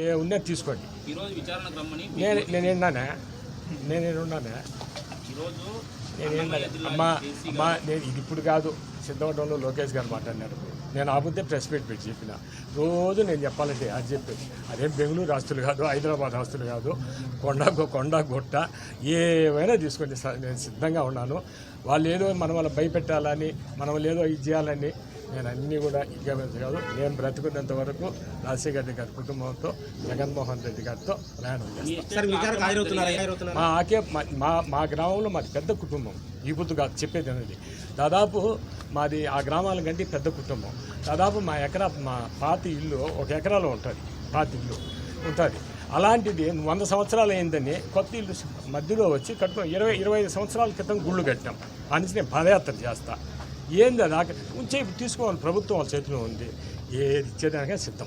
ఏ ఉండే తీసుకోండి. ఈరోజు విచారణకు రమ్మని నేను నేనున్నానే నేను నేనున్నానే ఈరోజు నేను అమ్మా అమ్మా నేను ఇది ఇప్పుడు కాదు. సిద్ధవటంలో లోకేష్ గారు మాట్లాడినారు. నేను ఆపితే ప్రెస్ మీట్ పెట్టి చెప్పిన. రోజు నేను చెప్పాలంటే అది చెప్పి. అదేం బెంగళూరు ఆస్తులు కాదు హైదరాబాద్ ఆస్తులు కాదు కొండ కొండ గుట్ట ఏమైనా తీసుకోండి సార్ నేను సిద్ధంగా ఉన్నాను. వాళ్ళు ఏదో మనం వాళ్ళ భయపెట్టాలని మనం ఏదో ఇది చేయాలని నేను అన్నీ కూడా ఇగ్గమించ కాదు నేను బ్రతుకున్నంత వరకు రాజశేఖర రెడ్డి గారి కుటుంబంతో జగన్మోహన్ రెడ్డి గారితో ప్రయాణం చేస్తాను. మా ఆకే మా- మా గ్రామంలో మాది పెద్ద కుటుంబం. ఈ పొద్దు కాదు చెప్పేది అనేది. దాదాపు మాది ఆ గ్రామాల కంటే పెద్ద కుటుంబం. దాదాపు మా ఎకరా మా పాతి ఇల్లు ఒక ఎకరాలో ఉంటుంది. పాతి ఇల్లు ఉంటుంది. అలాంటిది వంద సంవత్సరాలు అయిందని కొత్త ఇల్లు మధ్యలో వచ్చి కట్టుకో ఇరవై ఇరవై ఐదు సంవత్సరాల క్రితం గుళ్ళు కట్టాం. అనేసి నేను పదయాత్ర చేస్తా. ఏంది అది? ఉంచే తీసుకోవాలి. ప్రభుత్వం వాళ్ళ చేతిలో ఉంది. ఏది ఇచ్చేదానికే సిద్ధం.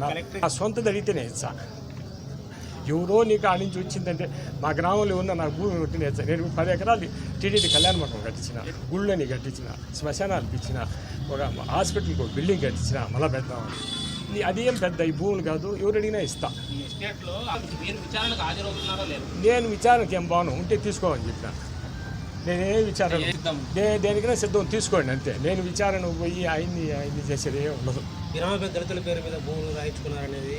నా- సొంతది అడిగితేనే ఇచ్చా ఎవరో నీకు ఆడి నుంచి వచ్చిందంటే మా గ్రామంలో ఉన్న నాకు భూమి ఉంటే నేను పది ఎకరాలు టీటీడీ కళ్యాణ మండపం కట్టించిన గుళ్ళని కట్టించిన శ్మశానాలు ఇచ్చిన ఒక హాస్పిటల్కి ఒక బిల్డింగ్ కట్టించిన మళ్ళీ పెడతామని నీ- అదేం పెద్ద ఈ భూములు కాదు ఎవరు అడిగినా ఇస్తా. నేను విచారణకి ఏం బాను ఉంటే తీసుకోమని చెప్పిన. నేనే విచారణ సిద్ధం దే దేనికైనా సిద్ధం తీసుకోండి అంతే. నేను విచారణ పోయి ఆయన్ని ఆయన్ని చేసేది ఏం ఉండదు. దళితుల పేరు మీద భూములు రాయించుకున్నారనేది.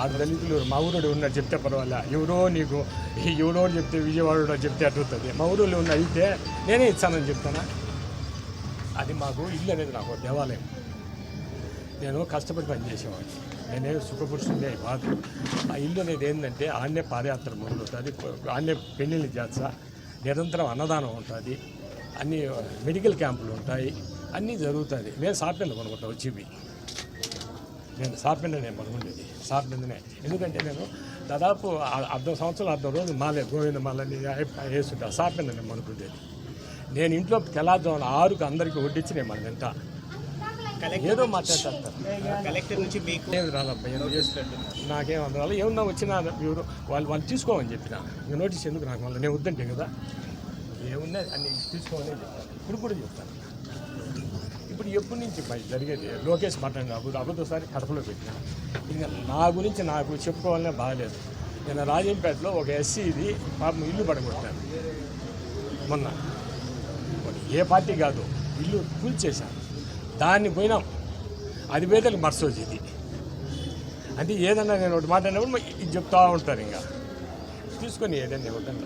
ఆ దళితులు మా ఊరోడు ఉన్నాడు చెప్తే పర్వాలే? ఎవరో నీకు ఎవరో చెప్తే విజయవాడలో చెప్తే అట్టుతుంది మా ఊరిలో ఉన్న అయితే నేనే ఇచ్చానని చెప్తానా? అది మాకు ఇల్లు అనేది నాకు దేవాలయం. నేను కష్టపడి పని చేసేవాడిని నేనే సుఖపురుషుడే కాదు ఆ ఇల్లు అనేది ఏంటంటే ఆన్నే పాదయాత్ర మొదలవుతుంది. ఆన్నే పెళ్ళిళ్ళు చేస్తా నిరంతరం అన్నదానం ఉంటుంది. అన్ని మెడికల్ క్యాంపులు ఉంటాయి. అన్నీ జరుగుతుంది నేను సాపెందుకు కొనుక్కుంటా వచ్చేవి నేను సాపెండ నేను పనుకుండేది ఎందుకంటే నేను దాదాపు అర్ధ సంవత్సరం అర్ధ రోజు మాలే గోవింద మాలని వేస్తుంటా. సాపెండ నేను నేను ఇంట్లో తెల్లారుజామున ఆరుకు అందరికీ వడ్డించి నేను మన తింటా. ఏదో మాట్లాడతారు. కలెక్టర్ నుంచి మీకు ఏం రాలబ్బా ఏం చేసినట్టు నాకేం అందరాలి ఏమన్నా వచ్చినా వాళ్ళు వాళ్ళు తీసుకోమని చెప్పిన. ఇంకా నోటీస్ ఎందుకు నాకు మళ్ళీ? నేను వద్దంటే కదా? ఏమున్నా అన్ని తీసుకోమని చెప్తాను ఇప్పుడు కూడా చెప్తాను ఇప్పుడు ఎప్పటి నుంచి జరిగేది? లోకేష్ మాట్లాడిన అబద్ధ అబద్ధసారి కడపలో పెట్టిన. ఇంకా నా గురించి నాకు చెప్పుకోవాలనే బాగలేదు నేను రాజంపేటలో ఒక ఎస్సీది పాపం ఇల్లు పడగొట్టాను. మొన్న. ఏ పార్టీ కాదు ఇల్లు కూల్చేశాను దాన్ని పోయినాం. అది పేదలకు మర్సోజ్ ఇది. అంటే ఏదన్నా నేను ఒకటి మాట్లాడినప్పుడు ఇది చెప్తా ఉంటారు ఇంకా. తీసుకొని ఏదైనా వద్దంట